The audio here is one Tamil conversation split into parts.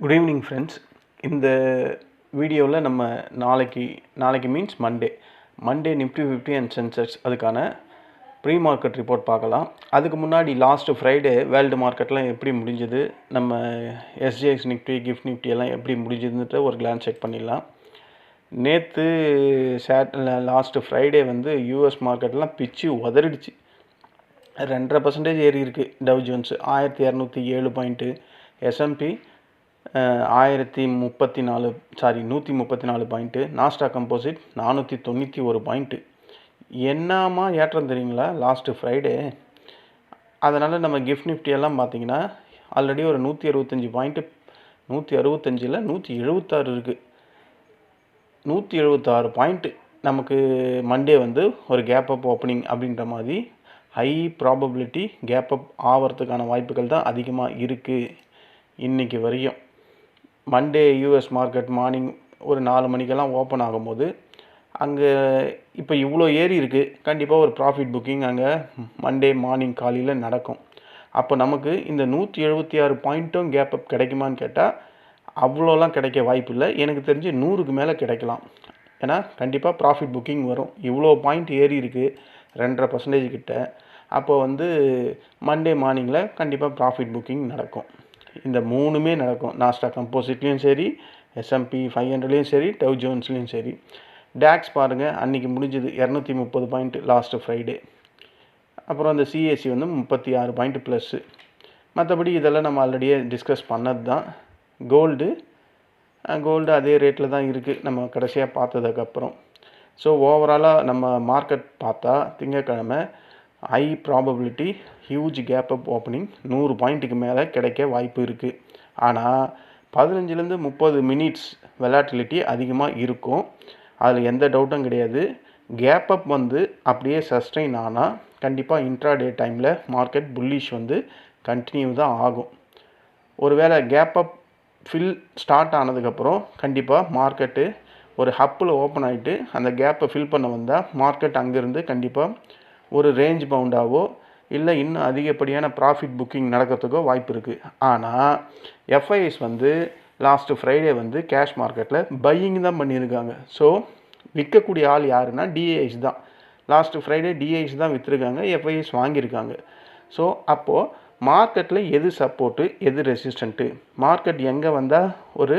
குட் ஈவினிங் ஃப்ரெண்ட்ஸ் இந்த வீடியோவில் நம்ம நாளைக்கு நாளைக்கு means Monday Monday Nifty fifty and Sensex அதுக்கான ப்ரீ மார்க்கெட் ரிப்போர்ட் பார்க்கலாம். அதுக்கு முன்னாடி லாஸ்ட்டு ஃப்ரைடே வேர்ல்டு மார்க்கெட்லாம் எப்படி முடிஞ்சது? நம்ம எஸ்ஜிஎக்ஸ் நிஃப்டி கிஃப்ட் நிஃப்டி எல்லாம் எப்படி முடிஞ்சதுன்ற ஒரு கிளான்ஸ் செக் பண்ணிடலாம். நேற்று சேட் லாஸ்ட்டு ஃப்ரைடே வந்து யூஎஸ் மார்க்கெட்லாம் பிச்சு உதறிடுச்சு. ரெண்டரை பர்சன்டேஜ் ஏறி இருக்குது டவ் ஜோன்ஸ் ஆயிரத்தி இரநூத்தி ஏழு பாயிண்ட்டு எஸ்எம்பி ஆயிரத்தி முப்பத்தி நாலு சாரி நூற்றி முப்பத்தி நாலு பாயிண்ட்டு நாஸ்டா கம்போசிட் நானூற்றி தொண்ணூற்றி ஒரு பாயிண்ட்டு என்னமா ஏற்றம் தெரியுங்களா? லாஸ்ட்டு ஃப்ரைடே அதனால் நம்ம கிஃப்ட் நிஃப்டி எல்லாம் பார்த்தீங்கன்னா ஆல்ரெடி ஒரு நூற்றி அறுபத்தஞ்சி பாயிண்ட்டு நூற்றி அறுபத்தஞ்சில் நூற்றி எழுபத்தாறு இருக்குது நூற்றி எழுபத்தாறு பாயிண்ட்டு நமக்கு மண்டே வந்து ஒரு கேப் அப் ஓப்பனிங் அப்படின்ற மாதிரி ஹை ப்ராபபிலிட்டி கேப் அப் ஆகிறதுக்கான வாய்ப்புகள் தான் அதிகமாக இருக்குது இன்றைக்கி வரையும். மண்டே யூஎஸ் மார்க்கெட் மார்னிங் ஒரு நாலு மணிக்கெல்லாம் ஓப்பன் ஆகும்போது அங்கே இப்போ இவ்வளோ ஏறி இருக்குது கண்டிப்பாக ஒரு ப்ராஃபிட் புக்கிங் அங்கே மண்டே மார்னிங் காலையில் நடக்கும். அப்போ நமக்கு இந்த நூற்றி எழுபத்தி ஆறு பாயிண்ட்டும் கேப் அப் கிடைக்குமான்னு கேட்டால் அவ்வளோலாம் கிடைக்க வாய்ப்பு இல்லை. எனக்கு தெரிஞ்சு நூறுக்கு மேலே கிடைக்கலாம். ஏன்னா கண்டிப்பாக ப்ராஃபிட் புக்கிங் வரும். இவ்வளோ பாயிண்ட் ஏறி இருக்குது ரெண்டரை பர்சன்டேஜ் கிட்ட. அப்போ வந்து மண்டே மார்னிங்கில் கண்டிப்பாக ப்ராஃபிட் புக்கிங் நடக்கும். இந்த மூணுமே நடக்கும். நாஸ்டா கம்போசிட்லேயும் சரி எஸ்எம்பி ஃபைவ் ஹண்ட்ரட்லேயும் சரி டவ் ஜோன்ஸ்லேயும் சரி. டேக்ஸ் பாருங்கள் அன்றைக்கி முடிஞ்சது இரநூத்தி முப்பது பாயிண்ட் லாஸ்ட்டு ஃப்ரைடே அப்புறம் அந்த சிஎஸ்சி வந்து முப்பத்தி ஆறு பாயிண்ட் ப்ளஸ்ஸு மற்றபடி இதெல்லாம் நம்ம ஆல்ரெடியே டிஸ்கஸ் பண்ணது தான் கோல்டு கோல்டு அதே ரேட்டில் தான் இருக்குது நம்ம கடைசியாக பார்த்ததுக்கப்புறம் ஸோ ஓவராலாக நம்ம மார்க்கெட் பார்த்தா திங்கக்கிழமை high probability huge gap up opening நூறு பாயிண்ட்டுக்கு மேலே கிடைக்க வாய்ப்பு இருக்குது ஆனால் பதினஞ்சுலேருந்து முப்பது மினிட்ஸ் வெலாட்டிலிட்டி அதிகமாக இருக்கும். அதில் எந்த டவுட்டும் கிடையாது. கேப் அப் வந்து அப்படியே சஸ்டெயின் ஆனால் கண்டிப்பாக இன்ட்ராடே டைமில் மார்க்கெட் புல்லிஷ் வந்து கண்டினியூ தான் ஆகும். ஒருவேளை கேப் அப் ஃபில் ஸ்டார்ட் ஆனதுக்கப்புறம் கண்டிப்பாக மார்க்கெட்டு ஒரு ஹப்பில் ஓப்பன் ஆகிட்டு அந்த கேப்பை ஃபில் பண்ண வந்தால் மார்க்கெட் அங்கேருந்து கண்டிப்பாக ஒரு ரேஞ்ச் பவுண்டாவோ இல்லை இன்னும் அதிகப்படியான ப்ராஃபிட் புக்கிங் நடக்கிறதுக்கோ வாய்ப்பு இருக்குது ஆனால் எஃப்ஐஎஸ் வந்து லாஸ்ட்டு ஃப்ரைடே வந்து கேஷ் மார்க்கெட்டில் பையிங் தான் பண்ணியிருக்காங்க. ஸோ விற்கக்கூடிய ஆள் யாருன்னா டிஏஎஸ் தான். லாஸ்ட்டு ஃப்ரைடே டிஏஎஸ் தான் விற்றுருக்காங்க எஃப்ஐஎஸ் வாங்கியிருக்காங்க. ஸோ அப்போது மார்க்கெட்டில் எது சப்போர்ட்டு எது ரெசிஸ்டண்ட்டு மார்க்கெட் எங்கே வந்தால் ஒரு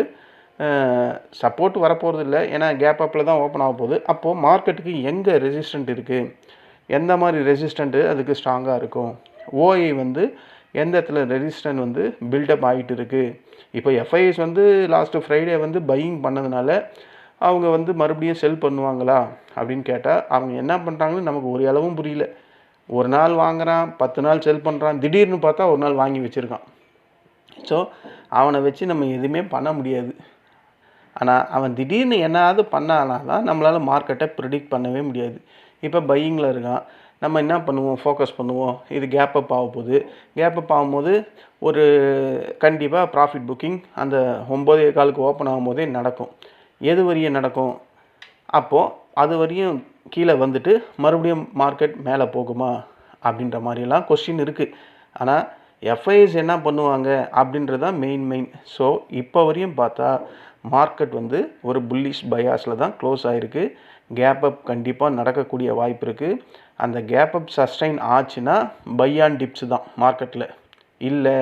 சப்போர்ட் வரப்போகிறது இல்லை ஏன்னா கேப் அப்பில் தான் ஓப்பன் ஆக போகுது அப்போது மார்க்கெட்டுக்கு எங்கே ரெசிஸ்டண்ட் இருக்குது எந்த மாதிரி ரெசிஸ்டண்ட்டு அதுக்கு ஸ்ட்ராங்காக இருக்கும் ஓஐ வந்து எந்த இடத்துல ரெசிஸ்டன்ட் வந்து பில்டப் ஆகிட்டு இருக்குது இப்போ எஃப்ஐஎஸ் வந்து லாஸ்ட்டு ஃப்ரைடே வந்து பையிங் பண்ணதுனால அவங்க வந்து மறுபடியும் செல் பண்ணுவாங்களா அப்படின்னு கேட்டால் அவங்க என்ன பண்ணுறாங்கன்னு நமக்கு ஒரு அளவும் புரியல. ஒரு நாள் வாங்குகிறான் பத்து நாள் செல் பண்ணுறான் திடீர்னு பார்த்தா ஒரு நாள் வாங்கி வச்சுருக்கான். ஸோ அவனை வச்சு நம்ம எதுவுமே பண்ண முடியாது. ஆனால் அவன் திடீர்னு என்னாவது பண்ணானா தான் நம்மளால் மார்க்கெட்டை ப்ரிடிக்ட் பண்ணவே முடியாது. இப்போ பையிங்கில் இருக்கான். நம்ம என்ன பண்ணுவோம்? ஃபோக்கஸ் பண்ணுவோம். இது கேப் அப் ஆக போகுது. கேப் அப் ஆகும்போது ஒரு கண்டிப்பாக ப்ராஃபிட் புக்கிங் அந்த ஒம்போதே காலுக்கு ஓப்பன் ஆகும்போதே நடக்கும். எது வரையும் நடக்கும்? அப்போது அது வரையும் கீழே வந்துட்டு மறுபடியும் மார்க்கெட் மேலே போகுமா? அப்படின்ற மாதிரிலாம் கொஸ்டின் இருக்குது ஆனால் எஃப்ஐஎஸ் என்ன பண்ணுவாங்க? அப்படின்றது தான் மெயின் மெயின் ஸோ இப்போ வரையும் பார்த்தா மார்க்கெட் வந்து ஒரு புல்லிஷ் பயாஸில் தான் க்ளோஸ் ஆகிருக்கு கேப் அப் கண்டிப்பாக நடக்கக்கூடிய வாய்ப்பு இருக்குது அந்த கேப் அப் சஸ்டைன் ஆச்சுன்னா பை ஆன் டிப்ஸ் தான் மார்க்கெட்டில் இல்லை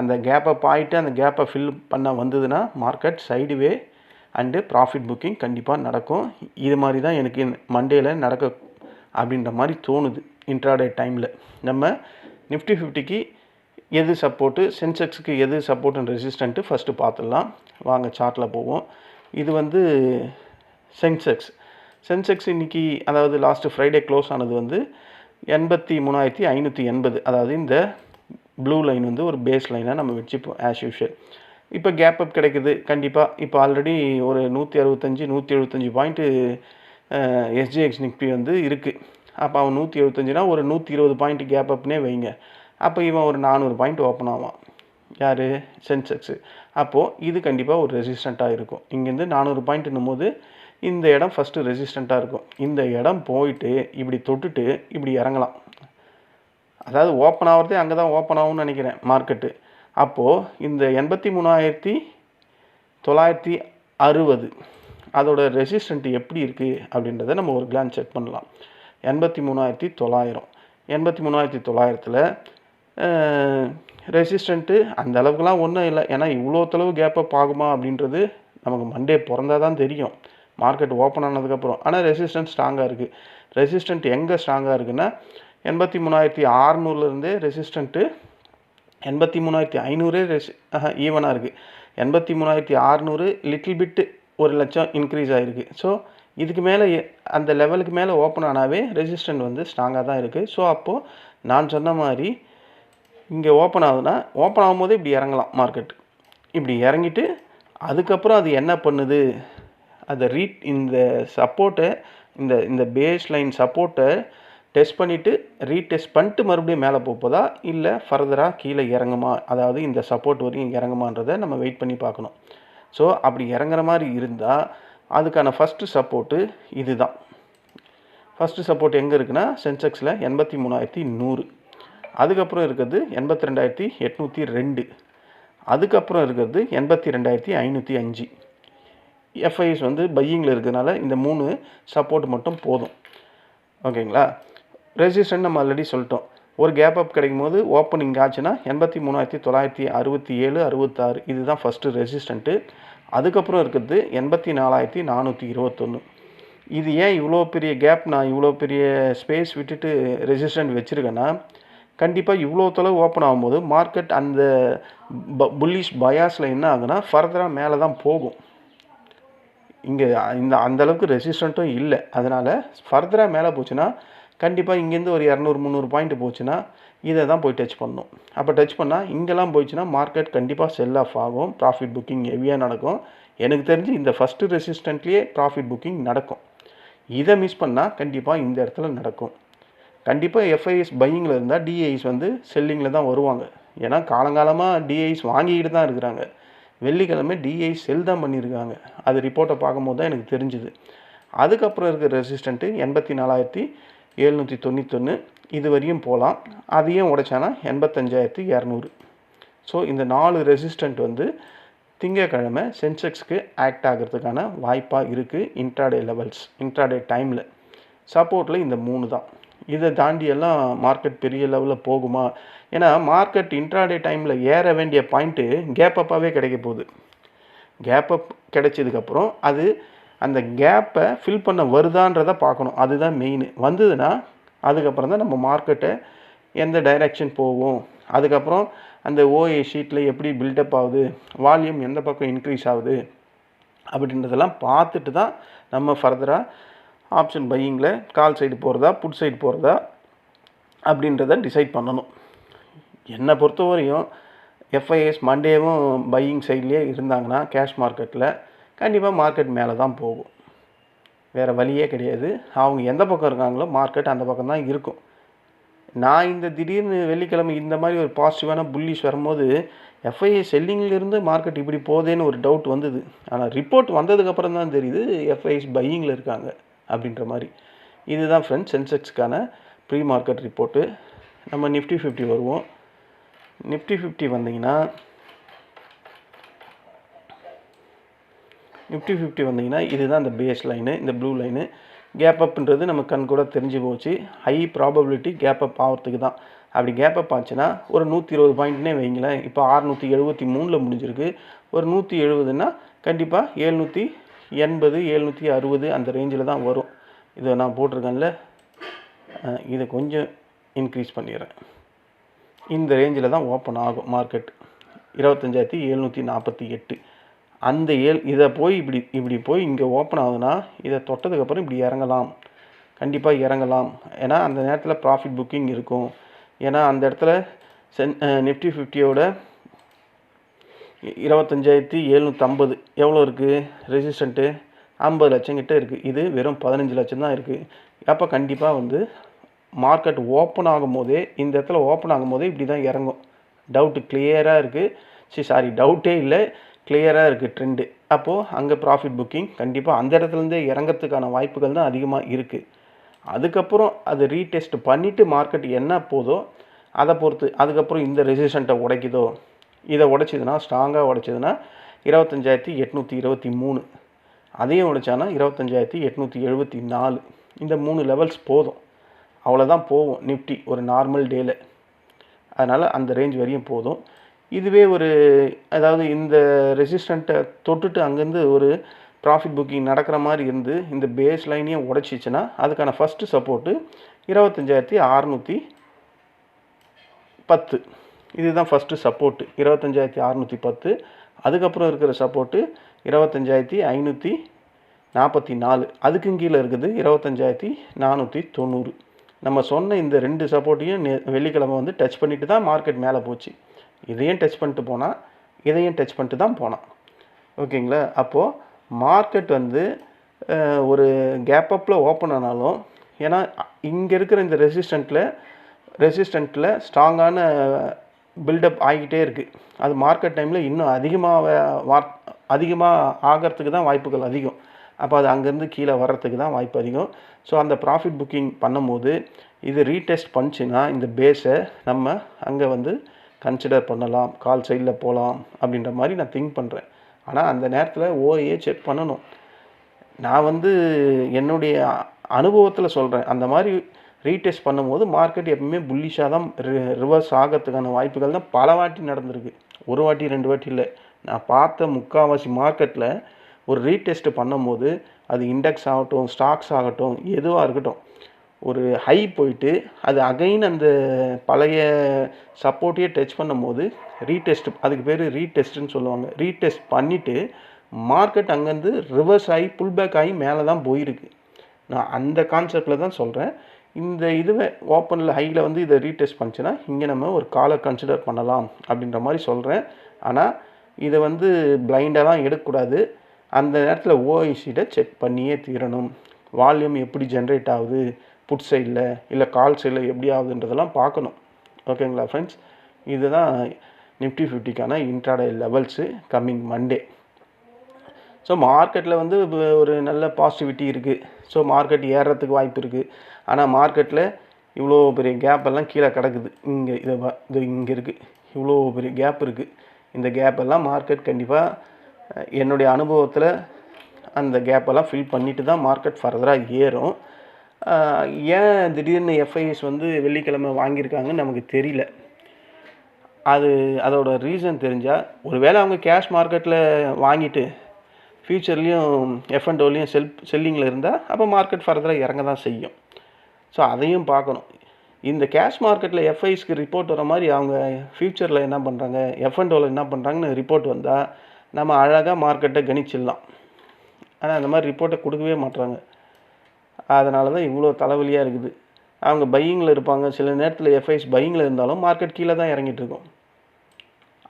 அந்த கேப் அப் ஆகிட்டு அந்த கேப்பை ஃபில் பண்ண வந்ததுன்னா market sideway and profit booking கண்டிப்பாக நடக்கும். இது மாதிரி தான் எனக்கு மண்டேயில் நடக்க அப்படின்ற மாதிரி தோணுது இன்ட்ராடே டைமில் நம்ம நிஃப்டி ஃபிஃப்டிக்கு எது சப்போர்ட்டு சென்செக்ஸுக்கு எது சப்போர்ட் அண்ட் ரெசிஸ்டண்ட்டு ஃபஸ்ட்டு பார்த்துடலாம். வாங்க சார்ட்டில் போவோம். இது வந்து சென்செக்ஸ் சென்செக்ஸ் இன்றைக்கி அதாவது லாஸ்ட்டு ஃப்ரைடே க்ளோஸ் ஆனது வந்து எண்பத்தி மூணாயிரத்தி ஐநூற்றி எண்பது. அதாவது இந்த ப்ளூ லைன் வந்து ஒரு பேஸ் லைனாக நம்ம வச்சுப்போம் ஆஸ் யூஷுவல் இப்போ கேப் அப் கிடைக்குது. கண்டிப்பாக இப்போ ஆல்ரெடி ஒரு நூற்றி அறுபத்தஞ்சி நூற்றி எழுபத்தஞ்சி பாயிண்ட்டு எஸ்ஜிஎக்ஸ் நிக்பி வந்து இருக்குது அப்போ அவன் நூற்றி எழுபத்தஞ்சினா ஒரு நூற்றி இருபது பாயிண்ட் கேப் அப்னே வைங்க. அப்போ இவன் ஒரு நானூறு பாயிண்ட் ஓப்பன் ஆவான். யார்? சென்செக்ஸு. அப்போது இது கண்டிப்பாக ஒரு ரெசிஸ்டண்ட்டாக இருக்கும். இங்கேருந்து நானூறு பாயிண்ட்னும் போது இந்த இடம் ஃபஸ்ட்டு ரெசிஸ்டண்ட்டாக இருக்கும். இந்த இடம் போயிட்டு இப்படி தொட்டுட்டு இப்படி இறங்கலாம். அதாவது ஓப்பன் ஆகிறதே அங்கே தான் ஓப்பன் ஆகும்னு நினைக்கிறேன் மார்க்கெட்டு அப்போது இந்த எண்பத்தி மூணாயிரத்தி தொள்ளாயிரத்தி அறுபது அதோட ரெசிஸ்டன்ட் எப்படி இருக்குது அப்படின்றத நம்ம ஒரு கிளான் செக் பண்ணலாம். எண்பத்தி மூணாயிரத்தி தொள்ளாயிரம். எண்பத்தி மூணாயிரத்தி தொள்ளாயிரத்தில் ரெசிஸ்டண்ட்டு அந்த அளவுக்குலாம் ஒன்றும் இல்லை. ஏன்னா இவ்வளோ தொலைவு கேப் ஆகுமா அப்படின்றது நமக்கு மண்டே பிறந்தா தான் தெரியும். மார்க்கெட் ஓப்பன் ஆனதுக்கப்புறம். ஆனால் ரெசிஸ்டன்ஸ் ஸ்ட்ராங்காக இருக்குது ரெசிஸ்டன்ட் எங்கே ஸ்ட்ராங்காக இருக்குன்னா எண்பத்தி மூணாயிரத்தி ஆறுநூறுலேருந்தே ரெசிஸ்டண்ட்டு எண்பத்தி மூணாயிரத்தி ஐநூறே ரெசி ஈவனாக இருக்குது எண்பத்தி மூணாயிரத்தி ஆறுநூறு லிட்டில் பிட்டு ஒரு லட்சம் இன்க்ரீஸ் ஆகிருக்கு ஸோ இதுக்கு மேலே அந்த லெவலுக்கு மேலே ஓப்பன் ஆனாவே ரெசிஸ்டன்ட் வந்து ஸ்ட்ராங்காக தான் இருக்குது ஸோ அப்போது நான் சொன்ன மாதிரி இங்கே ஓப்பன் ஆகுதுன்னா ஓப்பன் ஆகும்போதே இப்படி இறங்கலாம் மார்க்கெட் இப்படி இறங்கிட்டு அதுக்கப்புறம் அது என்ன பண்ணுது? அதை ரீட் இந்த சப்போர்ட்டை இந்த இந்த பேஸ் லைன் சப்போர்ட்டை டெஸ்ட் பண்ணிவிட்டு ரீடெஸ்ட் பண்ணிட்டு மறுபடியும் மேலே போகுதா? இல்லை ஃபர்தராக கீழே இறங்குமா? அதாவது இந்த சப்போர்ட் வரையும் இறங்குமான்றதை நம்ம வெயிட் பண்ணி பார்க்கணும். ஸோ அப்படி இறங்குற மாதிரி இருந்தால் அதுக்கான ஃபஸ்ட்டு சப்போர்ட்டு இது தான் ஃபஸ்ட்டு சப்போர்ட் எங்கே இருக்குன்னா சென்செக்ஸில் எண்பத்தி மூணாயிரத்தி நூறு. அதுக்கப்புறம் இருக்கிறது எண்பத்தி ரெண்டாயிரத்தி எட்நூற்றி ரெண்டு. அதுக்கப்புறம் இருக்கிறது எண்பத்தி ரெண்டாயிரத்தி ஐநூற்றி அஞ்சு. எஃப்ஐஎஸ் வந்து பையிங்கில் இருக்கிறதுனால இந்த மூணு சப்போர்ட் மட்டும் போதும். ஓகேங்களா? ரெசிஸ்டன்ட் நம்ம ஆல்ரெடி சொல்லிட்டோம். ஒரு கேப் அப் கிடைக்கும் போது ஓப்பனிங் ஆச்சுன்னா எண்பத்தி மூணாயிரத்தி தொள்ளாயிரத்தி அறுபத்தி ஏழு அறுபத்தாறு இதுதான் ஃபஸ்ட்டு ரெசிஸ்டண்ட்டு அதுக்கப்புறம் இருக்கிறது எண்பத்தி நாலாயிரத்தி நானூற்றி இருபத்தொன்று இது ஏன் இவ்வளோ பெரிய கேப் நான் இவ்வளோ பெரிய ஸ்பேஸ் விட்டுட்டு ரெசிஸ்டன்ட் வச்சுருக்கேன்னா கண்டிப்பாக இவ்வளோ தொலைவு ஓப்பன் ஆகும்போது மார்க்கெட் அந்த புல்லிஷ் பயாஸில் என்ன ஆகுதுன்னா ஃபர்தராக மேலே தான் போகும். இங்கே இந்த அந்தளவுக்கு ரெசிஸ்டண்ட்டும் இல்லை. அதனால் ஃபர்தராக மேலே போச்சுன்னா கண்டிப்பாக இங்கேருந்து ஒரு இரநூறு முந்நூறு பாயிண்ட் போச்சுன்னா இதை தான் போய் டச் பண்ணணும். அப்போ டச் பண்ணால் இங்கெல்லாம் போயிடுச்சுன்னா மார்க்கெட் கண்டிப்பாக செல் ஆஃப் ஆகும். ப்ராஃபிட் புக்கிங் ஹெவியாக நடக்கும். எனக்கு தெரிஞ்சு இந்த ஃபஸ்ட்டு ரெசிஸ்டண்ட்லேயே ப்ராஃபிட் புக்கிங் நடக்கும். இதை மிஸ் பண்ணால் கண்டிப்பாக இந்த இடத்துல நடக்கும். கண்டிப்பாக எஃப்ஐஎஸ் பையிங்கில் இருந்தால் டிஐஸ் வந்து செல்லிங்கில் தான் வருவாங்க. ஏன்னா காலங்காலமாக டிஐஸ் வாங்கிக்கிட்டு தான் இருக்கிறாங்க. வெள்ளிக்கிழமை டிஐ செல் தான் பண்ணியிருக்காங்க. அது ரிப்போர்ட்டை பார்க்கும்போது தான் எனக்கு தெரிஞ்சுது. அதுக்கப்புறம் இருக்கிற ரெசிஸ்டண்ட்டு எண்பத்தி நாலாயிரத்தி எழுநூற்றி தொண்ணூத்தொன்று இது வரையும் போகலாம் அதையும் உடைச்சானா எண்பத்தஞ்சாயிரத்தி இரநூறு. ஸோ இந்த நாலு ரெசிஸ்டண்ட் வந்து திங்கக்கிழமை சென்செக்ஸ்க்கு ஆக்ட் ஆகிறதுக்கான வாய்ப்பாக இருக்குது இன்ட்ராடே லெவல்ஸ் இன்ட்ராடே டைமில் சப்போர்ட்டில் இந்த மூணு தான். இதை தாண்டி எல்லாம் மார்க்கெட் பெரிய லெவலில் போகுமா? ஏன்னா மார்க்கெட் இன்ட்ராடே டைமில் ஏற வேண்டிய பாயிண்ட்டு கேப் அப்பாகவே கிடைக்க போகுது. கேப் அப் கிடைச்சதுக்கப்புறம் அது அந்த கேப்பை ஃபில் பண்ண வருதான்றதை பார்க்கணும். அதுதான் மெயின் வந்ததுன்னா அதுக்கப்புறம் தான் நம்ம மார்க்கெட்டை எந்த டைரெக்ஷன் போகும். அதுக்கப்புறம் அந்த ஓஏ ஷீட்டில் எப்படி பில்டப் ஆகுது? வால்யூம் எந்த பக்கம் இன்க்ரீஸ் ஆகுது? அப்படின்றதெல்லாம் பார்த்துட்டு தான் நம்ம ஃபர்தராக ஆப்ஷன் பையிங்கில் கால் சைடு போகிறதா புட் சைடு போகிறதா அப்படின்றத டிசைட் பண்ணணும். என்னை பொறுத்தவரையும் எஃப்ஐஎஸ் மண்டேவும் பையிங் சைட்லேயே இருந்தாங்கன்னா கேஷ் மார்க்கெட்டில் கண்டிப்பாக மார்க்கெட் மேலே தான் போகும். வேறு வழியே கிடையாது. அவங்க எந்த பக்கம் இருக்காங்களோ மார்க்கெட் அந்த பக்கம் தான் இருக்கும். நான் இந்த திடீர்னு வெள்ளிக்கிழமை இந்த மாதிரி ஒரு பாசிட்டிவான புல்லிஷ் வரும்போது எஃப்ஐஏ செல்லிங்கிலிருந்து மார்க்கெட் இப்படி போதேன்னு ஒரு டவுட் வந்தது. ஆனால் ரிப்போர்ட் வந்ததுக்கப்புறம் தான் தெரியுது எஃப்ஐஎஸ் பையிங்கில் இருக்காங்க அப்படின்ற மாதிரி. இதுதான் ஃப்ரெண்ட்ஸ் சென்செக்ஸ்க்கான ப்ரீ மார்க்கெட் ரிப்போர்ட்டு நம்ம நிஃப்டி ஃபிஃப்டி வருவோம். நிஃப்டி ஃபிஃப்டி வந்தீங்கன்னா நிஃப்டி ஃபிஃப்டி வந்தீங்கன்னா இதுதான் இந்த பேஸ் லைனு இந்த ப்ளூ லைனு கேப் அப்ன்றது நம்ம கண் கூட தெரிஞ்சு போச்சு. ஹை ப்ராபபிலிட்டி கேப் அப் ஆகிறதுக்கு தான். அப்படி கேப் அப் ஆச்சுன்னா ஒரு நூற்றி இருபது பாயிண்ட்னே வைங்களேன். இப்போ ஆறுநூற்றி எழுபத்தி மூணில் முடிஞ்சிருக்கு. ஒரு நூற்றி எழுபதுன்னா கண்டிப்பாக ஏழ்நூற்றி எண்பது ஏழ்நூற்றி அறுபது அந்த ரேஞ்சில் தான் வரும். இதை நான் போட்டிருக்கேன்ல. இதை கொஞ்சம் இன்க்ரீஸ் பண்ணிடுறேன். இந்த ரேஞ்சில் தான் ஓப்பன் ஆகும் மார்க்கெட் இருபத்தஞ்சாயிரத்தி எழுநூற்றி நாற்பத்தி எட்டு. அந்த ஏழ் இதை போய் இப்படி இப்படி போய் இங்கே ஓப்பன் ஆகுதுன்னா இதை தொட்டதுக்கப்புறம் இப்படி இறங்கலாம். கண்டிப்பாக இறங்கலாம். ஏன்னா அந்த நேரத்தில் ப்ராஃபிட் புக்கிங் இருக்கும். ஏன்னா அந்த இடத்துல சென் நிஃப்டி ஃபிஃப்டியோட இருபத்தஞ்சாயிரத்தி எழுநூற்றம்பது எவ்வளோ இருக்குது ரெசிஸ்டண்ட்டு ஐம்பது லட்சம் கிட்டே இருக்குது இது வெறும் பதினஞ்சு லட்சம் தான் இருக்குது அப்போ கண்டிப்பாக வந்து மார்க்கெட் ஓப்பன் ஆகும்போதே இந்த இடத்துல ஓப்பன் ஆகும்போதே இப்படி தான் இறங்கும். டவுட்டு கிளியராக இருக்குது சரி சாரி டவுட்டே இல்லை. கிளியராக இருக்குது ட்ரெண்டு அப்போது அங்கே ப்ராஃபிட் புக்கிங் கண்டிப்பாக அந்த இடத்துலேருந்தே இறங்கிறதுக்கான வாய்ப்புகள் தான் அதிகமாக இருக்குது அதுக்கப்புறம் அது ரீடெஸ்ட் பண்ணிவிட்டு மார்க்கெட் என்ன போதோ அதை பொறுத்து அதுக்கப்புறம் இந்த ரெசிஸ்டண்ட்டை உடைக்குதோ இதை உடைச்சிதுன்னா ஸ்ட்ராங்காக உடைச்சிதுன்னா இருபத்தஞ்சாயிரத்தி எட்நூற்றி இருபத்தி மூணு. அதையும் உடைச்சானா இருபத்தஞ்சாயிரத்தி எட்நூற்றி எழுபத்தி நாலு. இந்த மூணு லெவல்ஸ் போதும். அவ்வளோதான் போகும் நிஃப்டி ஒரு நார்மல் டேல அதனால் அந்த ரேஞ்ச் வரையும் போதும். இதுவே ஒரு அதாவது இந்த ரெசிஸ்டண்ட்டை தொட்டுட்டு அங்கேருந்து ஒரு ப்ராஃபிட் புக்கிங் நடக்கிற மாதிரி இருந்து இந்த பேஸ் லைனையும் உடச்சிச்சுன்னா அதுக்கான ஃபஸ்ட்டு சப்போர்ட்டு இருபத்தஞ்சாயிரத்தி அறநூற்றி பத்து. இதுதான் ஃபஸ்ட்டு சப்போர்ட்டு இருபத்தஞ்சாயிரத்தி அறநூற்றி பத்து. அதுக்கப்புறம் இருக்கிற சப்போர்ட்டு இருபத்தஞ்சாயிரத்தி ஐநூற்றி நாற்பத்தி நாலு. அதுக்கும் கீழே இருக்குது இருபத்தஞ்சாயிரத்தி நானூற்றி தொண்ணூறு. நம்ம சொன்ன இந்த ரெண்டு சப்போர்ட்டையும் வெள்ளிக்கிழமை வந்து டச் பண்ணிட்டு தான் மார்க்கெட் மேலே போச்சு. இதையும் டச் பண்ணிட்டு போனால் இதையும் டச் பண்ணிட்டு தான் போனான். ஓகேங்களா? அப்போது மார்க்கெட் வந்து ஒரு கேப் அப்பில் ஓப்பன் ஆனாலும் ஏன்னா இங்கே இருக்கிற இந்த ரெசிஸ்டண்ட்டில் ரெசிஸ்டண்ட்டில் ஸ்ட்ராங்கான பில்டப் ஆகிக்கிட்டே இருக்குது அது மார்க்கெட் டைமில் இன்னும் அதிகமாக வார் அதிகமாக ஆகிறதுக்கு தான் வாய்ப்புகள் அதிகம். அப்போ அது அங்கேருந்து கீழே வர்றதுக்கு தான் வாய்ப்பு அதிகம். ஸோ அந்த ப்ராஃபிட் புக்கிங் பண்ணும்போது இது ரீடெஸ்ட் பண்ணிச்சுன்னா இந்த பேஸை நம்ம அங்கே வந்து கன்சிடர் பண்ணலாம். கால் சைடில் போகலாம் அப்படின்ற மாதிரி நான் திங்க் பண்ணுறேன் ஆனால் அந்த நேரத்தில் ஓஏ செக் பண்ணணும். நான் வந்து என்னுடைய அனுபவத்தில் சொல்கிறேன் அந்த மாதிரி ரீடெஸ்ட் பண்ணும்போது மார்க்கெட் எப்பவுமே புல்லிஷாக தான் ரிவர்ஸ் ஆகிறதுக்கான வாய்ப்புகள் தான் பல வாட்டி நடந்திருக்கு. ஒரு வாட்டி ரெண்டு வாட்டி இல்லை. நான் பார்த்த முக்கால்வாசி மார்க்கெட்டில் ஒரு ரீடெஸ்ட் பண்ணும்போது அது இண்டெக்ஸ் ஆகட்டும் ஸ்டாக்ஸ் ஆகட்டும் எதுவாக இருக்கட்டும் ஒரு ஹை போயிட்டு அது அகைன் அந்த பழைய சப்போர்ட்டையே டச் பண்ணும்போது ரீடெஸ்ட் அதுக்கு பேர் ரீடெஸ்ட்டுன்னு சொல்லுவாங்க. ரீடெஸ்ட் பண்ணிவிட்டு மார்க்கெட் அங்கேருந்து ரிவர்ஸ் ஆகி புல்பேக் ஆகி மேலே தான் போயிருக்கு. நான் அந்த கான்செப்டில் தான் சொல்கிறேன் இந்த இதுவே ஓப்பனில் ஹையில் வந்து இதை ரீடெஸ்ட் பண்ணிச்சுன்னா இங்கே நம்ம ஒரு காலை கன்சிடர் பண்ணலாம் அப்படின்ற மாதிரி சொல்கிறேன் ஆனால் இதை வந்து பிளைண்டெல்லாம் எடுக்கக்கூடாது. அந்த நேரத்தில் ஓஐசியை செக் பண்ணியே தீரணும். வால்யூம் எப்படி ஜென்ரேட் ஆகுது? புட் சைடில் இல்லை கால் சைடில் எப்படி ஆகுதுன்றதெல்லாம் பார்க்கணும். ஓகேங்களா ஃப்ரெண்ட்ஸ் இதுதான் Nifty ஃபிஃப்டிக்கான intraday levels coming Monday so மார்க்கெட்டில் வந்து ஒரு நல்ல பாசிட்டிவிட்டி இருக்குது ஸோ மார்க்கெட் ஏறுறதுக்கு வாய்ப்பு இருக்குது ஆனால் மார்க்கெட்டில் இவ்வளோ பெரிய கேப் எல்லாம் கீழே கிடக்குது. இங்கே இதை இது இங்கே இருக்குது இவ்வளோ பெரிய கேப் இருக்குது இந்த கேப் எல்லாம் மார்க்கெட் கண்டிப்பாக என்னுடைய அனுபவத்தில் அந்த கேப்பெல்லாம் ஃபில் பண்ணிட்டு தான் மார்க்கெட் ஃபர்தராக ஏறும். ஏன் திடீர்னு எஃப்ஐஎஸ் வந்து வெள்ளிக்கிழமை வாங்கியிருக்காங்கன்னு நமக்கு தெரியல. அது அதோட ரீசன் தெரிஞ்சால் ஒருவேளை அவங்க கேஷ் மார்க்கெட்டில் வாங்கிட்டு ஃப்யூச்சர்லேயும் எஃப் அண்ட் ஓலையும் செல் செல்லிங்கில் இருந்தால் அப்போ மார்க்கெட் ஃபர்தராக இறங்க தான் செய்யும். ஸோ அதையும் பார்க்கணும். இந்த கேஷ் மார்க்கெட்டில் எஃப்ஐஸ்க்கு ரிப்போர்ட் வர மாதிரி அவங்க ஃப்யூச்சரில் என்ன பண்ணுறாங்க எஃப் அண்ட் ஓவில் என்ன பண்ணுறாங்கன்னு ரிப்போர்ட் வந்தால் நம்ம அழகாக மார்க்கெட்டை கணிச்சிடலாம். ஆனால் அந்த மாதிரி ரிப்போர்ட்டை கொடுக்கவே மாட்றாங்க. அதனால தான் இவ்வளோ தலைவலியாக இருக்குது. அவங்க பையிங்கில் இருப்பாங்க. சில நேரத்தில் எஃப்ஐஸ் பையிங்கில் இருந்தாலும் மார்க்கெட் கீழே தான் இறங்கிட்டு இருக்கும்.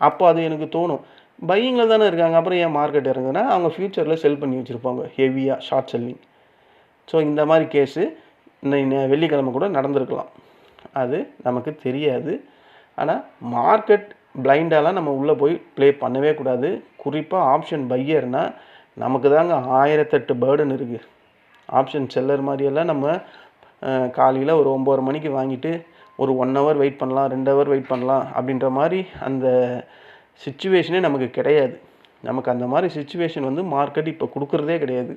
அப்போ அது எனக்கு தோணும். பையிங்கில் தானே இருக்காங்க. அப்புறம் ஏன் மார்க்கெட் இறங்குதுன்னா அவங்க ஃப்யூச்சரில் செல் பண்ணி வச்சுருப்பாங்க. ஹெவியாக ஷார்ட் செல்லிங் ஸோ இந்த மாதிரி கேஸு இன்னை வெள்ளிக்கிழமை கூட நடந்திருக்கலாம். அது நமக்கு தெரியாது. ஆனால் மார்க்கெட் பிளைண்டாலாம் நம்ம உள்ளே போய் ப்ளே பண்ணவே கூடாது. குறிப்பாக ஆப்ஷன் பையர்னால் நமக்கு தாங்க ஆயிரத்தெட்டு பேர்டன் இருக்குது ஆப்ஷன் செல்லர் மாதிரியெல்லாம் நம்ம காலையில் ஒரு ஒம்பது மணிக்கு வாங்கிட்டு ஒரு ஒன் ஹவர் வெயிட் பண்ணலாம் ரெண்டு ஹவர் வெயிட் பண்ணலாம் அப்படின்ற மாதிரி அந்த சுச்சுவேஷனே நமக்கு கிடையாது. நமக்கு அந்த மாதிரி சுச்சுவேஷன் வந்து மார்க்கெட் இப்போ கொடுக்குறதே கிடையாது.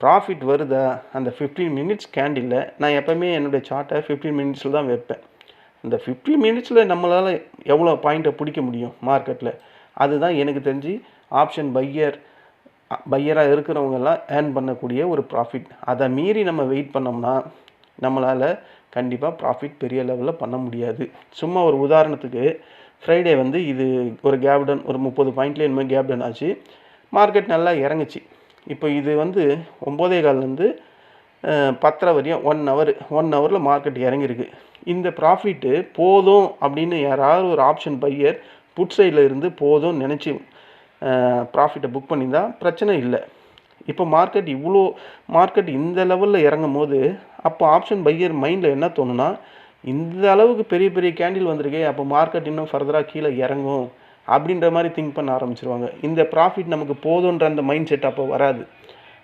ப்ராஃபிட் வருதா? அந்த ஃபிஃப்டீன் மினிட்ஸ் கேண்டில் நான் எப்போவுமே என்னுடைய சார்ட்டை ஃபிஃப்டீன் மினிட்ஸில் தான் வைப்பேன். அந்த ஃபிஃப்டி மினிட்ஸில் நம்மளால் எவ்வளோ பாயிண்ட்டை பிடிக்க முடியும் மார்க்கெட்டில் அதுதான் எனக்கு தெரிஞ்சு ஆப்ஷன் பையர் பையராக இருக்கிறவங்கெல்லாம் ஏர்ன் பண்ணக்கூடிய ஒரு ப்ராஃபிட் அதை மீறி நம்ம வெயிட் பண்ணோம்னா நம்மளால் கண்டிப்பாக ப்ராஃபிட் பெரிய லெவலில் பண்ண முடியாது. சும்மா ஒரு உதாரணத்துக்கு ஃப்ரைடே வந்து இது ஒரு கேப்டன் ஒரு முப்பது பாயிண்ட்லேயே இனிமேல் கேப்டன் ஆச்சு. மார்க்கெட் நல்லா இறங்குச்சு. இப்போ இது வந்து ஒம்போதே கால்லேருந்து பத்தரை வரையும் ஒன் ஹவர் ஒன் ஹவரில் மார்க்கெட் இறங்கியிருக்கு. இந்த ப்ராஃபிட்டு போதும் அப்படின்னு யாராவது ஒரு ஆப்ஷன் பையர் புட் சைடில் இருந்து போதும்னு நினச்சி ப்ராஃபிட்டை புக் பண்ணியிருந்தா பிரச்சனை இல்லை. இப்போ மார்க்கெட் இவ்வளோ மார்க்கெட் இந்த லெவலில் இறங்கும் போது அப்போ ஆப்ஷன் பையர் மைண்டில் என்ன தோணுன்னா இந்த அளவுக்கு பெரிய பெரிய கேண்டில் வந்திருக்கே அப்போ மார்க்கெட் இன்னும் ஃபர்தராக கீழே இறங்கும் அப்படின்ற மாதிரி திங்க் பண்ண ஆரம்பிச்சிருவாங்க. இந்த ப்ராஃபிட் நமக்கு போதுன்ற அந்த மைண்ட் செட் அப்போ வராது.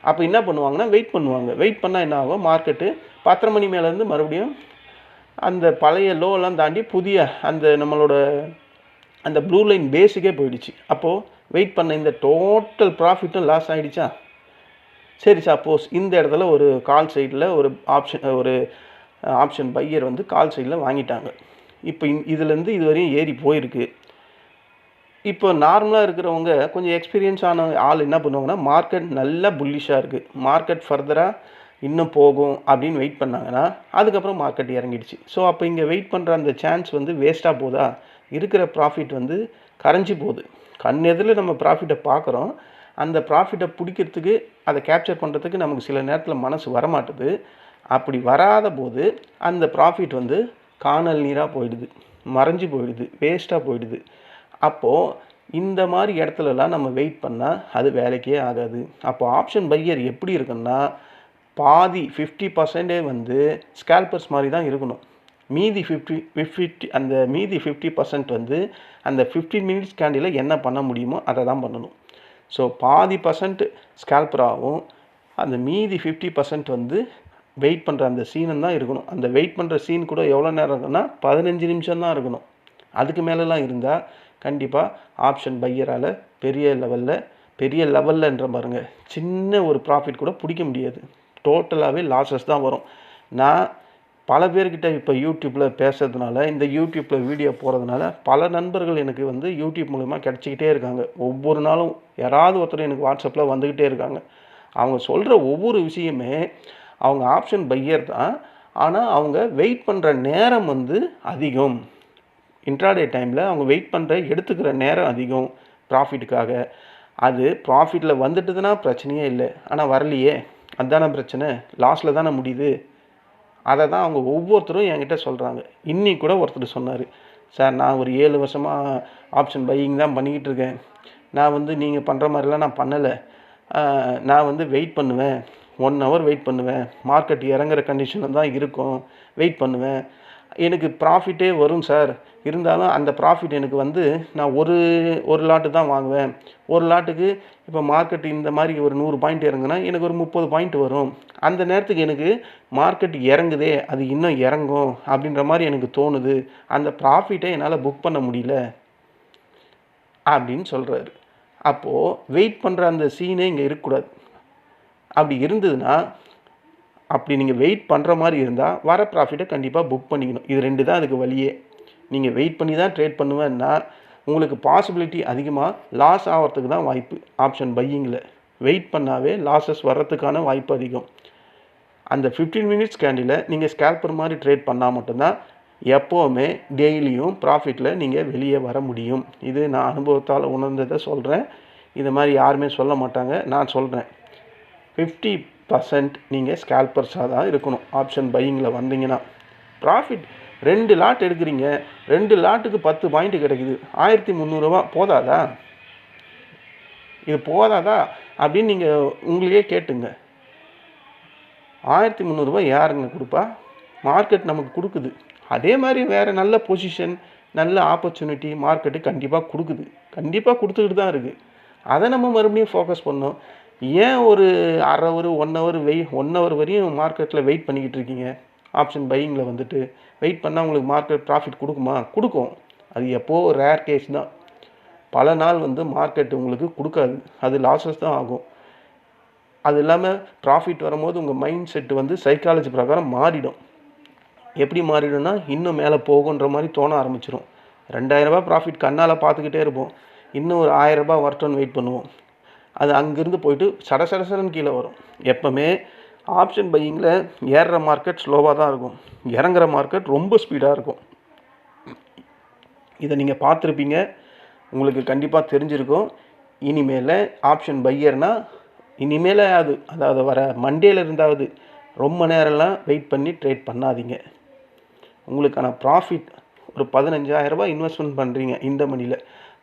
அப்போ என்ன பண்ணுவாங்கன்னா வெயிட் பண்ணுவாங்க. வெயிட் பண்ணால் என்ன ஆகும்? மார்க்கெட்டு பத்தரை மணி மேலேருந்து மறுபடியும் அந்த பழைய லோலாம் தாண்டி புதிய அந்த நம்மளோட அந்த ப்ளூ லைன் பேஸுக்கே போயிடுச்சு. அப்போது வெயிட் பண்ண இந்த டோட்டல் ப்ராஃபிட்டும் லாஸ் ஆகிடுச்சா சரி சப்போஸ் இந்த இடத்துல ஒரு கால் சைடில் ஒரு ஆப்ஷன் ஒரு ஆப்ஷன் பையர் வந்து கால் சைடில் வாங்கிட்டாங்க. இப்போ இந் இதுலேருந்து இது வரையும் ஏறி போயிருக்கு. இப்போ நார்மலாக இருக்கிறவங்க கொஞ்சம் எக்ஸ்பீரியன்ஸ் ஆன ஆள் என்ன பண்ணுவாங்கன்னா மார்க்கெட் நல்லா புல்லிஷாக இருக்குது மார்க்கெட் ஃபர்தராக இன்னும் போகும் அப்படின்னு வெயிட் பண்ணாங்கன்னா அதுக்கப்புறம் மார்க்கெட் இறங்கிடுச்சு. ஸோ அப்போ இங்கே வெயிட் பண்ணுற அந்த சான்ஸ் வந்து வேஸ்ட்டாக போதா? இருக்கிற ப்ராஃபிட் வந்து கரைஞ்சி போகுது. கண் எதிரில் நம்ம ப்ராஃபிட்டை பார்க்குறோம். அந்த ப்ராஃபிட்டை பிடிக்கிறதுக்கு அதை கேப்சர் பண்ணுறதுக்கு நமக்கு சில நேரத்தில் மனசு வரமாட்டுது. அப்படி வராத போது அந்த ப்ராஃபிட் வந்து காணல் நீராக போயிடுது. மறைஞ்சு போயிடுது. வேஸ்ட்டாக போயிடுது. அப்போது இந்த மாதிரி இடத்துலலாம் நம்ம வெயிட் பண்ணால் அது வேலைக்கே ஆகாது. அப்போ ஆப்ஷன் பையர் எப்படி இருக்குன்னா பாதி ஃபிஃப்டி பர்சன்டே வந்து ஸ்கேல்பர்ஸ் மாதிரி தான் இருக்கணும். மீதி ஃபிஃப்டி ஃபிஃப்டி அந்த மீதி ஃபிஃப்டி பர்சன்ட் வந்து அந்த ஃபிஃப்டின் மினிட்ஸ் கேண்டியில் என்ன பண்ண முடியுமோ அதை தான் பண்ணணும். ஸோ பாதி பர்சன்ட் ஸ்கேல்பராகவும் அந்த மீதி ஃபிஃப்டி பர்சன்ட் வந்து வெயிட் பண்ணுற அந்த சீனும் தான் இருக்கணும். அந்த வெயிட் பண்ணுற சீன் கூட எவ்வளோ நேரம் இருக்குன்னா பதினஞ்சு நிமிஷம் தான் இருக்கணும். அதுக்கு மேலெலாம் இருந்தால் கண்டிப்பாக ஆப்ஷன் பையரால் பெரிய லெவலில் பெரிய லெவல்லன்ற பாருங்க. சின்ன ஒரு ப்ராஃபிட் கூட பிடிக்க முடியாது. டோட்டலாகவே லாஸஸ் தான் வரும். நான் பல பேர்கிட்ட இப்போ யூடியூப்பில் பேசுறதுனால இந்த யூடியூப்பில் வீடியோ போகிறதுனால பல நண்பர்கள் எனக்கு வந்து யூடியூப் மூலிமா கிடச்சிக்கிட்டே இருக்காங்க. ஒவ்வொரு நாளும் யாராவது ஒருத்தர் எனக்கு வாட்ஸ்அப்பில் வந்துக்கிட்டே இருக்காங்க. அவங்க சொல்கிற ஒவ்வொரு விஷயமே அவங்க ஆப்ஷன் பையர் தான். ஆனால் அவங்க வெயிட் பண்ணுற நேரம் வந்து அதிகம். இன்ட்ராடே டைமில் அவங்க வெயிட் பண்ணுற எடுத்துக்கிற நேரம் அதிகம் ப்ராஃபிட்டுக்காக அது ப்ராஃபிட்டில் வந்துட்டுதுன்னா பிரச்சனையே இல்லை. ஆனால் வரலையே. அதுதானே பிரச்சனை. லாஸில் தானே முடியுது. அதை தான் அவங்க ஒவ்வொருத்தரும் என்கிட்ட சொல்கிறாங்க இன்னி கூட ஒருத்தர் சொன்னார். சார் நான் ஒரு ஏழு வருஷமாக ஆப்ஷன் பையிங் தான் பண்ணிக்கிட்டு இருக்கேன். நான் வந்து நீங்கள் பண்ணுற மாதிரிலாம் நான் பண்ணலை. நான் வந்து வெயிட் பண்ணுவேன். ஒன் ஹவர் வெயிட் பண்ணுவேன். மார்க்கெட் இறங்குற கண்டிஷனில் தான் இருக்கும். வெயிட் பண்ணுவேன். எனக்கு ப்ராஃபிட்டே வரும் சார். இருந்தாலும் அந்த ப்ராஃபிட் எனக்கு வந்து நான் ஒரு ஒரு லாட்டு தான் வாங்குவேன். ஒரு லாட்டுக்கு இப்போ மார்க்கெட் இந்த மாதிரி ஒரு நூறு பாயிண்ட் இறங்குனா எனக்கு ஒரு முப்பது பாயிண்ட் வரும். அந்த நேரத்துக்கு எனக்கு மார்க்கெட் இறங்குதே அது இன்னும் இறங்கும் அப்படின்ற மாதிரி எனக்கு தோணுது. அந்த ப்ராஃபிட்டை என்னால் புக் பண்ண முடியல அப்படின்னு சொல்கிறாரு அப்போது வெயிட் பண்ணுற அந்த சீனே இங்கே இருக்கக்கூடாது. அப்படி இருந்ததுன்னா அப்படி நீங்கள் வெயிட் பண்ணுற மாதிரி இருந்தால் வர ப்ராஃபிட்டை கண்டிப்பாக புக் பண்ணிக்கணும். இது ரெண்டு தான் அதுக்கு வழியே. நீங்கள் வெயிட் பண்ணி தான் ட்ரேட் பண்ணுவேன்னா உங்களுக்கு பாசிபிலிட்டி அதிகமாக லாஸ் ஆகிறதுக்கு தான் வாய்ப்பு ஆப்ஷன் பையிங்கில் வெயிட் பண்ணாவே லாஸஸ் வர்றதுக்கான வாய்ப்பு அதிகம். அந்த ஃபிஃப்டீன் மினிட்ஸ் கேண்டில் நீங்கள் ஸ்கேல்பர் மாதிரி ட்ரேட் பண்ணால் மட்டும்தான் எப்போவுமே டெய்லியும் ப்ராஃபிட்டில் நீங்கள் வெளியே வர முடியும். இது நான் அனுபவத்தால் உணர்ந்ததை சொல்கிறேன் இது மாதிரி யாருமே சொல்ல மாட்டாங்க. நான் சொல்கிறேன் ஃபிஃப்டி பர்சன்ட் நீங்கள் ஸ்கேல்பர்ஸாக தான் இருக்கணும். ஆப்ஷன் பையிங்கில் வந்தீங்கன்னா. ப்ராஃபிட் ரெண்டு லாட் எடுக்கிறீங்க. ரெண்டு லாட்டுக்கு பத்து பாயிண்ட் கிடைக்குது. ஆயிரத்தி முந்நூறுரூவா போதாதா? இது போதாதா? அப்படின்னு நீங்கள் உங்களையே கேட்டுங்க. ஆயிரத்தி முந்நூறுரூவா யாருங்க கொடுப்பா? மார்க்கெட் நமக்கு கொடுக்குது. அதே மாதிரி வேறு நல்ல பொசிஷன் நல்ல ஆப்பர்ச்சுனிட்டி மார்க்கெட்டு கண்டிப்பாக கொடுக்குது. கண்டிப்பாக கொடுத்துக்கிட்டு தான் இருக்குது அதை நம்ம மறுபடியும் ஃபோக்கஸ் பண்ணோம் ஏன் ஒரு அரை ஹவர் ஒன் ஹவர் வெய் ஒன் ஹவர் வரையும் மார்க்கெட்டில் வெயிட் பண்ணிக்கிட்டு இருக்கீங்க? ஆப்ஷன் பையிங்கில் வந்துட்டு வெயிட் பண்ணால் உங்களுக்கு மார்க்கெட் ப்ராஃபிட் கொடுக்குமா? கொடுக்கும். அது எப்போது ரேர் கேஸ் தான். பல நாள் வந்து மார்க்கெட் உங்களுக்கு கொடுக்காது. அது லாஸஸ் தான் ஆகும். அது இல்லாமல் ப்ராஃபிட் வரும்போது உங்கள் மைண்ட் செட்டு வந்து சைக்காலஜி பிரகாரம் மாறிடும். எப்படி மாறிடும்னா இன்னும் மேலே போகுன்ற மாதிரி தோண ஆரம்பிச்சிடும் ரெண்டாயிரரூபா ப்ராஃபிட் கண்ணால் பார்த்துக்கிட்டே இருப்போம். இன்னும் ஒரு ஆயிரரூபா வரட்டும்னு வெயிட் பண்ணுவோம். அது அங்கேருந்து போயிட்டு சட சட கீழே வரும். எப்போவுமே ஆப்ஷன் பையிங்கில் ஏறுற மார்க்கெட் ஸ்லோவாக தான் இருக்கும். இறங்குற மார்க்கெட் ரொம்ப ஸ்பீடாக இருக்கும். இதை நீங்கள் பார்த்துருப்பீங்க. உங்களுக்கு கண்டிப்பாக தெரிஞ்சிருக்கும். இனிமேல் ஆப்ஷன் பையர்னால் இனிமேல் அது அதாவது வர மண்டேல இருந்தாவது ரொம்ப நேரம்லாம் வெயிட் பண்ணி ட்ரேட் பண்ணாதீங்க. உங்களுக்கான ப்ராஃபிட் ஒரு பதினஞ்சாயிரரூபா இன்வெஸ்ட்மெண்ட் பண்ணுறீங்க இந்த மணியில்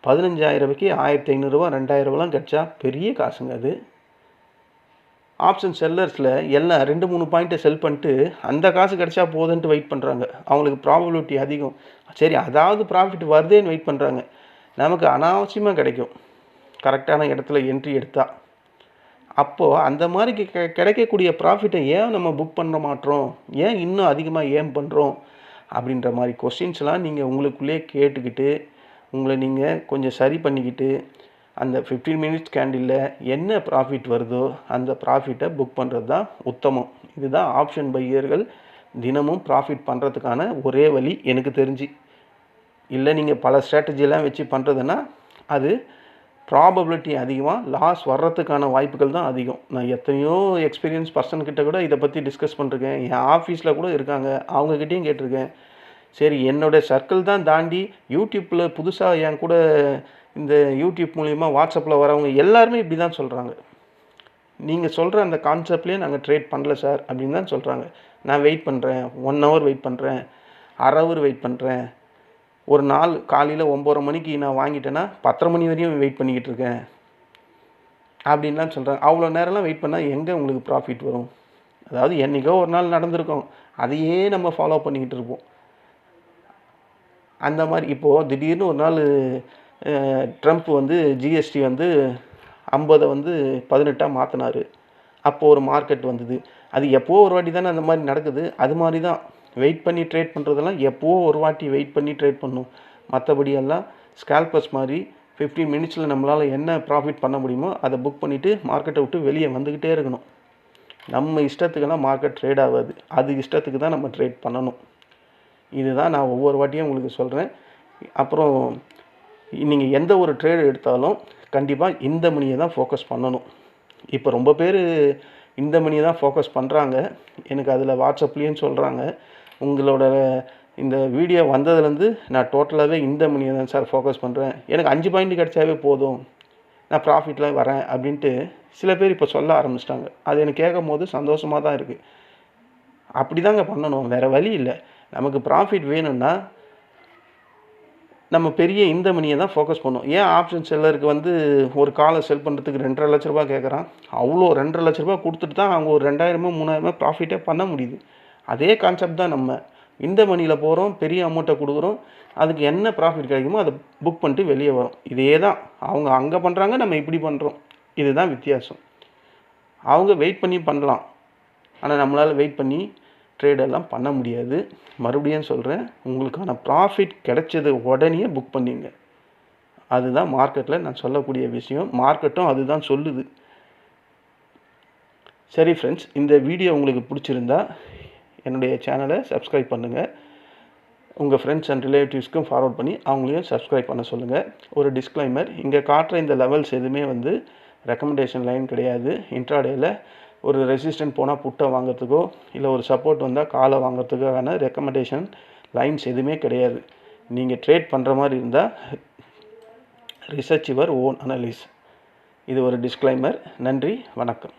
பதினஞ்சாயிரரூபாய்க்கு ஆயிரத்தி ஐநூறுரூவா ரெண்டாயிரரூபாலாம் கிடச்சா பெரிய காசுங்க அது. ஆப்ஷன் செல்லர்ஸில் எல்லாம் ரெண்டு மூணு பாயிண்ட்டை செல் பண்ணிட்டு அந்த காசு கிடச்சா போதுன்ட்டு வெயிட் பண்ணுறாங்க அவங்களுக்கு ப்ராபபிலிட்டி அதிகம். சரி அதாவது ப்ராஃபிட் வருதேன்னு வெயிட் பண்ணுறாங்க நமக்கு அனாவசியமாக கிடைக்கும். கரெக்டான இடத்துல என்ட்ரி எடுத்தால் அப்போது அந்த மாதிரி கி- கிடைக்கக்கூடிய ப்ராஃபிட்டை ஏன் நம்ம புக் பண்ண மாட்டோம் ஏன் இன்னும் அதிகமாக ஏன் பண்ணுறோம் அப்படின்ற மாதிரி கொஸ்டின்ஸ்லாம் நீங்கள் உங்களுக்குள்ளேயே கேட்டுக்கிட்டு உங்களை நீங்கள் கொஞ்சம் சரி பண்ணிக்கிட்டு அந்த ஃபிஃப்டீன் மினிட்ஸ் கேண்டிலில் என்ன ப்ராஃபிட் வருதோ அந்த ப்ராஃபிட்டை புக் பண்ணுறது தான் உத்தமம். இதுதான் ஆப்ஷன் பையர்கள் தினமும் ப்ராஃபிட் பண்ணுறதுக்கான ஒரே வழி எனக்கு தெரிஞ்சு. இல்லை நீங்கள் பல ஸ்ட்ராட்டஜிலாம் வச்சு பண்ணுறதுன்னா அது ப்ராபபிலிட்டி அதிகமாக லாஸ் வர்றதுக்கான வாய்ப்புகள் தான் அதிகம். நான் எத்தனையோ எக்ஸ்பீரியன்ஸ் பர்சன்கிட்ட கூட இதை பற்றி டிஸ்கஸ் பண்ணிருக்கேன். என் ஆஃபீஸில் கூட இருக்காங்க. அவங்கக்கிட்டேயும் கேட்டிருக்கேன். சரி என்னோடய சர்க்கிள் தான் தாண்டி யூடியூப்பில் புதுசாக என் கூட இந்த யூடியூப் மூலிமா வாட்ஸ்அப்பில் வரவங்க எல்லாருமே இப்படி தான் சொல்கிறாங்க நீங்கள் சொல்கிற அந்த கான்செப்ட்லேயே நாங்கள் ட்ரேட் பண்ணல சார் அப்படின்னு தான் சொல்கிறாங்க நான் வெயிட் பண்ணுறேன் ஒன் ஹவர் வெயிட் பண்ணுறேன் அரை ஹவர் வெயிட் பண்ணுறேன் ஒரு நாள் காலையில் ஒம்பது மணிக்கு நான் வாங்கிட்டேன்னா பத்தரை மணி வரையும் வெயிட் பண்ணிக்கிட்டு இருக்கேன். அப்படின்லாம் சொல்கிறாங்க அவ்வளோ நேரம்லாம் வெயிட் பண்ணால் எங்கே உங்களுக்கு ப்ராஃபிட் வரும்? அதாவது என்றைக்கோ ஒரு நாள் நடந்திருக்கும். அதையே நம்ம ஃபாலோ பண்ணிக்கிட்டு இருப்போம். அந்த மாதிரி இப்போது திடீர்னு ஒரு நாள் ட்ரம்ப் வந்து ஜிஎஸ்டி வந்து ஐம்பதை வந்து பதினெட்டாக மாற்றினார் அப்போது ஒரு மார்க்கெட் வந்தது. அது எப்போது ஒரு வாட்டி தானே அந்த மாதிரி நடக்குது. அது மாதிரி தான். வெயிட் பண்ணி ட்ரேட் பண்ணுறதெல்லாம் எப்போவோ ஒரு வாட்டி வெயிட் பண்ணி ட்ரேட் பண்ணும். மற்றபடி எல்லாம் ஸ்கேல்பர்ஸ் மாதிரி ஃபிஃப்டீன் மினிட்ஸில் நம்மளால் என்ன ப்ராஃபிட் பண்ண முடியுமோ அதை புக் பண்ணிவிட்டு மார்க்கெட்டை விட்டு வெளியே வந்துக்கிட்டே இருக்கணும். நம்ம இஷ்டத்துக்கெல்லாம் மார்க்கெட் ட்ரேட் ஆகாது. அது இஷ்டத்துக்கு தான் நம்ம ட்ரேட் பண்ணணும். இதுதான் நான் ஒவ்வொரு வாட்டியும் உங்களுக்கு சொல்கிறேன் அப்புறம் நீங்கள் எந்த ஒரு ட்ரேடு எடுத்தாலும் கண்டிப்பாக இந்த மணியை தான் ஃபோக்கஸ் பண்ணணும். இப்போ ரொம்ப பேர் இந்த மணியை தான் ஃபோக்கஸ் பண்ணுறாங்க எனக்கு அதில் வாட்ஸ்அப்லேயும் சொல்கிறாங்க உங்களோட இந்த வீடியோ வந்ததுலேருந்து நான் டோட்டலாகவே இந்த மணியை தான் சார் ஃபோக்கஸ் பண்ணுறேன் எனக்கு அஞ்சு பாயிண்ட் கிடச்சாவே போதும். நான் ப்ராஃபிட்டில் வரேன் அப்படின்ட்டு சில பேர் இப்போ சொல்ல ஆரம்பிச்சிட்டாங்க. அது எனக்கு கேட்கும் போது சந்தோஷமாக தான் இருக்குது அப்படி தாங்க பண்ணணும். வேறு வழி இல்லை. நமக்கு ப்ராஃபிட் வேணும்னா நம்ம பெரிய இந்த மணியை தான் ஃபோக்கஸ் பண்ணோம். ஏன் ஆப்ஷன் செல்லருக்கு வந்து ஒரு காலை செல் பண்ணுறதுக்கு ரெண்டரை லட்ச ரூபா கேட்குறான் அவ்வளோ ரெண்டரை லட்ச ரூபா கொடுத்துட்டு தான் அவங்க ஒரு ரெண்டாயிரமோ மூணாயிரமோ ப்ராஃபிட்டே பண்ண முடியுது. அதே கான்செப்ட் தான் நம்ம. இந்த மணியில் போகிறோம் பெரிய அமௌண்ட்டை கொடுக்குறோம். அதுக்கு என்ன ப்ராஃபிட் கிடைக்குமோ அதை புக் பண்ணிட்டு வெளியே வரோம். இதே தான். அவங்க அங்கே பண்ணுறாங்க நம்ம இப்படி பண்ணுறோம் இதுதான் வித்தியாசம். அவங்க வெயிட் பண்ணி பண்ணலாம். ஆனால் நம்மளால் வெயிட் பண்ணி ட்ரேடெல்லாம் பண்ண முடியாது. மறுபடியும் சொல்கிறேன் உங்களுக்கான ப்ராஃபிட் கிடைச்சது உடனே புக் பண்ணிங்க. அதுதான் மார்க்கெட்டில் நான் சொல்லக்கூடிய விஷயம். மார்க்கெட்டும் அதுதான் சொல்லுது. சரி ஃப்ரெண்ட்ஸ் இந்த வீடியோ உங்களுக்கு பிடிச்சிருந்தா என்னுடைய சேனலை சப்ஸ்கிரைப் பண்ணுங்கள் உங்கள் ஃப்ரெண்ட்ஸ் அண்ட் ரிலேட்டிவ்ஸ்க்கும் ஃபார்வர்ட் பண்ணி அவங்களையும் சப்ஸ்கிரைப் பண்ண சொல்லுங்கள் ஒரு டிஸ்க்ளைமர் இங்கே காட்டுற இந்த லெவல்ஸ் எதுவுமே வந்து ரெக்கமெண்டேஷன் லைன் கிடையாது. இன்ட்ராடேயில் ஒரு ரெசிஸ்டன்ட் போனால் புட்டை வாங்கிறதுக்கோ இல்லை ஒரு சப்போர்ட் வந்தால் காலை வாங்குறதுக்கான ரெக்கமெண்டேஷன் லைன்ஸ் எதுவுமே கிடையாது. நீங்கள் ட்ரேட் பண்ணுற மாதிரி இருந்தால் ரிசர்ச் யுவர் ஓன் அனலிஸ் இது ஒரு டிஸ்க்ளைமர் நன்றி வணக்கம்.